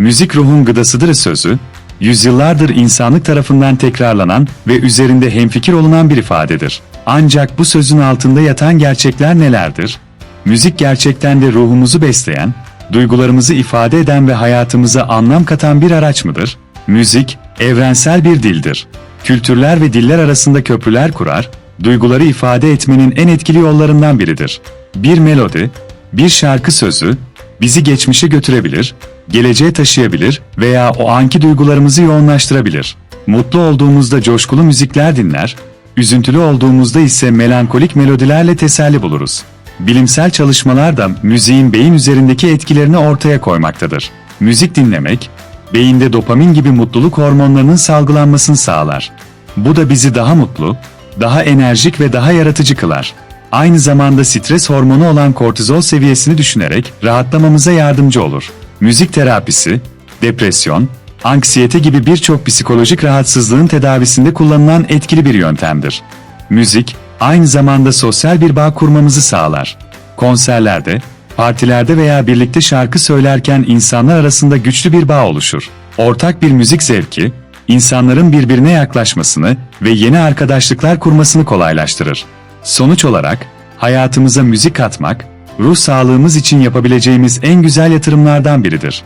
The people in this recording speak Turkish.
Müzik ruhun gıdasıdır sözü, yüzyıllardır insanlık tarafından tekrarlanan ve üzerinde hemfikir olunan bir ifadedir. Ancak bu sözün altında yatan gerçekler nelerdir? Müzik gerçekten de ruhumuzu besleyen, duygularımızı ifade eden ve hayatımıza anlam katan bir araç mıdır? Müzik, evrensel bir dildir. Kültürler ve diller arasında köprüler kurar, duyguları ifade etmenin en etkili yollarından biridir. Bir melodi, bir şarkı sözü, bizi geçmişe götürebilir, geleceğe taşıyabilir veya o anki duygularımızı yoğunlaştırabilir. Mutlu olduğumuzda coşkulu müzikler dinler, üzüntülü olduğumuzda ise melankolik melodilerle teselli buluruz. Bilimsel çalışmalar da müziğin beyin üzerindeki etkilerini ortaya koymaktadır. Müzik dinlemek, beyinde dopamin gibi mutluluk hormonlarının salgılanmasını sağlar. Bu da bizi daha mutlu, daha enerjik ve daha yaratıcı kılar. Aynı zamanda stres hormonu olan kortizol seviyesini düşünerek rahatlamamıza yardımcı olur. Müzik terapisi, depresyon, anksiyete gibi birçok psikolojik rahatsızlığın tedavisinde kullanılan etkili bir yöntemdir. Müzik, aynı zamanda sosyal bir bağ kurmamızı sağlar. Konserlerde, partilerde veya birlikte şarkı söylerken insanlar arasında güçlü bir bağ oluşur. Ortak bir müzik zevki, insanların birbirine yaklaşmasını ve yeni arkadaşlıklar kurmasını kolaylaştırır. Sonuç olarak, hayatımıza müzik katmak, ruh sağlığımız için yapabileceğimiz en güzel yatırımlardan biridir.